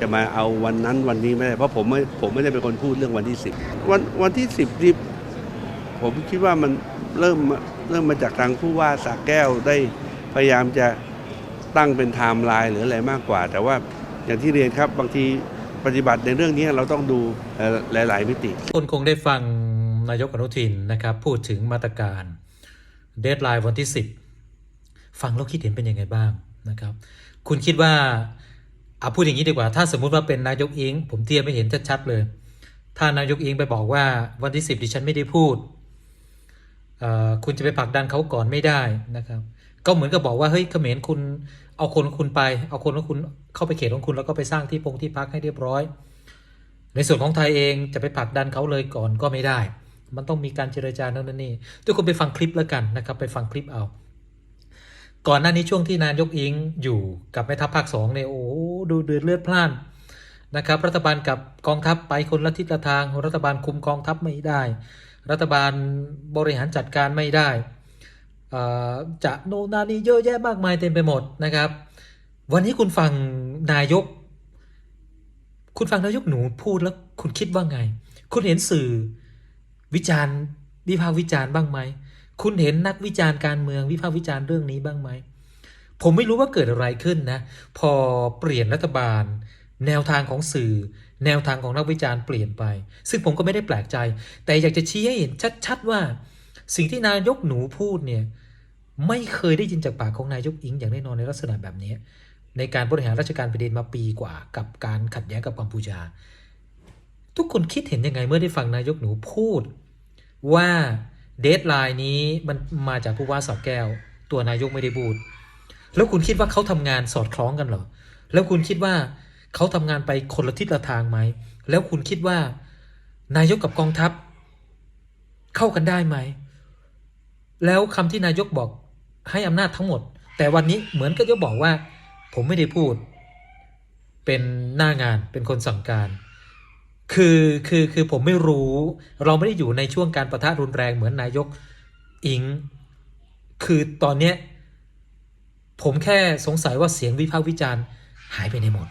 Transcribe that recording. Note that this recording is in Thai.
จะมาเอาวันนั้นวันนี้ไม่ได้เพราะผมไม่ผมไม่ได้เป็นคนพูดเรื่องวันที่สิบวันวันที่สิบที่ผมคิดว่ามันเริ่มเริ่มมาจากทางผู้ว่าสระแก้วได้พยายามจะตั้งเป็นไทม์ไลน์หรืออะไรมากกว่า แต่ว่าอย่างที่เรียนครับบางทีปฏิบัติในเรื่องนี้เราต้องดูหลาย ๆ มิติคนคงได้ฟังนายกอนุทินนะครับ พูดถึงมาตรการเดทไลน์วันที่ 10 ฟังแล้วคิดเห็นเป็นยังไงบ้างนะครับ คุณคิดว่า เอาพูดอย่างนี้ดีกว่า ถ้าสมมุติว่าเป็นนายกอิง ผมเทียบไม่เห็นชัดๆเลย ถ้านายกอิงไปบอกว่าวันที่10ดิฉันไม่ได้พูด คุณจะไปผลักดันเขาก่อนไม่ได้นะครับ ก็เหมือนกับบอกว่าเฮ้ยเขมรคุณเอาคนของคุณไป เอาคนของคุณเข้าไปเขตของคุณแล้วก็ไปสร้างที่พงที่พักให้เรียบร้อย ในส่วนของไทยเองจะไปผลักดันเขาเลยก่อนก็ไม่ได้ มันต้องมีการเจรจาโน่นนนนี่ทุกคนไปฟังคลิปแล้วกันนะครับ ไปฟังคลิปเอา ก่อนหน้านี้ช่วงที่นายกอิงอยู่กับแม่ทัพภาคสองเนี่ยโอ้ดูเดือดเลือดพล่านนะครับรัฐบาลกับกองทัพไปคนละทิศละทาง รัฐบาลคุมกองทัพไม่ได้ รัฐบาลบริหารจัดการไม่ได้อ่อจะโน่นนานี่เยอะแยะมากมายเต็มไปหมดนะครับ วันนี้คุณฟังนายก คุณฟังนายกหนูพูดแล้วคุณคิดว่าไง คุณเห็นสื่อวิจารณ์วิพากษ์วิจารณ์บ้างไหม คุณเห็นนักวิจารณ์การเมืองวิพากษ์วิจารณ์เรื่องนี้บ้างไหม ผมไม่รู้ว่าเกิดอะไรขึ้นนะ พอเปลี่ยนรัฐบาล แนวทางของสื่อ แนวทางของนักวิจารณ์เปลี่ยนไป ซึ่งผมก็ไม่ได้แปลกใจ แต่อยากจะชี้ให้เห็นชัด ๆ ว่า สิ่งที่นายกหนูพูดเนี่ยไม่เคยได้ยินจากปากของนายกอิงอย่างแน่นอนในลักษณะแบบนี้ ในการบริหารราชการแผ่นดินมาปีกว่า กับการขัดแย้งกับกัมพูชา ทุกคนคิดเห็นยังไงเมื่อได้ฟังนายกหนูพูดว่า เดทไลน์นี้มันมาจากผู้ว่าสอบแก้ว ตัวนายกไม่ได้พูดแล้วคุณคิดว่าเขาทำงานสอดคล้องกันเหรอ แล้วคุณคิดว่าเขาทำงานไปคนละทิศละทางไหม แล้วคุณคิดว่า นายกกับกองทัพ เข้ากันได้ไหม แล้วคำที่นายกบอกให้อำนาจทั้งหมด แต่วันนี้เหมือนก็จะบอกว่า ผมไม่ได้พูด เป็นหน้างานเป็นคนสั่งการ คือคือคือผมไม่รู้เราไม่ได้อยู่ในช่วงการประทะรุนแรงเหมือนนายกอิง คือตอนเนี้ยผมแค่สงสัยว่าเสียงวิพากษ์วิจารณ์หายไปในหมด